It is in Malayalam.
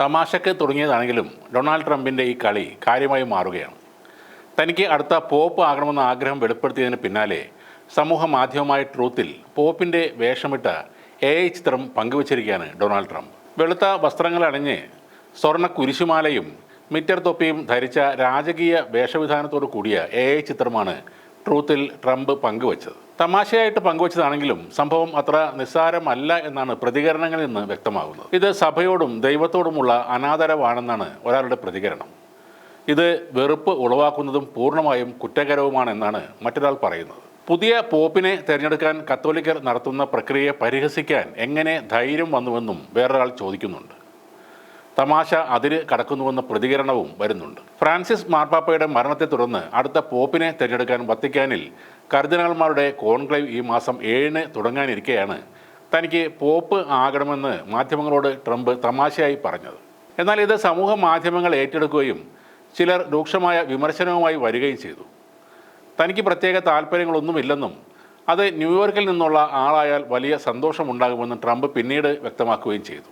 തമാശക്ക് തുടങ്ങിയതാണെങ്കിലും ഡൊണാൾഡ് ട്രംപിന്റെ ഈ കളി കാര്യമായി മാറുകയാണ്. തനിക്ക് അടുത്ത പോപ്പ് ആകണമെന്ന ആഗ്രഹം വെളിപ്പെടുത്തിയതിന് പിന്നാലെ സമൂഹ മാധ്യമമായ ട്രൂത്തിൽ പോപ്പിന്റെ വേഷമിട്ട എ ഐ ചിത്രം പങ്കുവച്ചിരിക്കുകയാണ് ഡൊണാൾഡ് ട്രംപ്. വെളുത്ത വസ്ത്രങ്ങൾ അണിഞ്ഞ് സ്വർണ കുരിശുമാലയും മിറ്റർ തൊപ്പിയും ധരിച്ച രാജകീയ വേഷവിധാനത്തോടു കൂടിയ എ ഐ ചിത്രമാണ് ട്രൂത്തിൽ ട്രംപ് പങ്കുവച്ചത്. തമാശയായിട്ട് പങ്കുവച്ചതാണെങ്കിലും സംഭവം അത്ര നിസ്സാരമല്ല എന്നാണ് പ്രതികരണങ്ങളിൽ നിന്ന് വ്യക്തമാകുന്നത്. ഇത് സഭയോടും ദൈവത്തോടുമുള്ള അനാദരവാണെന്നാണ് ഒരാളുടെ പ്രതികരണം. ഇത് വെറുപ്പ് ഉളവാക്കുന്നതും പൂർണമായും കുറ്റകരവുമാണെന്നാണ് മറ്റൊരാൾ പറയുന്നത്. പുതിയ പോപ്പിനെ തിരഞ്ഞെടുക്കാൻ കത്തോലിക്കർ നടത്തുന്ന പ്രക്രിയയെ പരിഹസിക്കാൻ എങ്ങനെ ധൈര്യം വന്നുവെന്നും വേറൊരാൾ ചോദിക്കുന്നുണ്ട്. തമാശ അതിര് കടക്കുന്നുവെന്ന പ്രതികരണവും വരുന്നുണ്ട്. ഫ്രാൻസിസ് മാർപ്പാപ്പയുടെ മരണത്തെ തുടർന്ന് അടുത്ത പോപ്പിനെ തിരഞ്ഞെടുക്കാൻ വത്തിക്കാനിൽ കർദിനാൾമാരുടെ കോൺക്ലേവ് ഈ മാസം ഏഴിന് തുടങ്ങാനിരിക്കെയാണ് തനിക്ക് പോപ്പ് ആകണമെന്ന് മാധ്യമങ്ങളോട് ട്രംപ് തമാശയായി പറഞ്ഞത്. എന്നാൽ ഇത് സമൂഹ മാധ്യമങ്ങൾ ഏറ്റെടുക്കുകയും ചിലർ രൂക്ഷമായ വിമർശനവുമായി വരികയും ചെയ്തു. തനിക്ക് പ്രത്യേക താല്പര്യങ്ങളൊന്നുമില്ലെന്നും അത് ന്യൂയോർക്കിൽ നിന്നുള്ള ആളായാൽ വലിയ സന്തോഷമുണ്ടാകുമെന്ന് ട്രംപ് പിന്നീട് വ്യക്തമാക്കുകയും ചെയ്തു.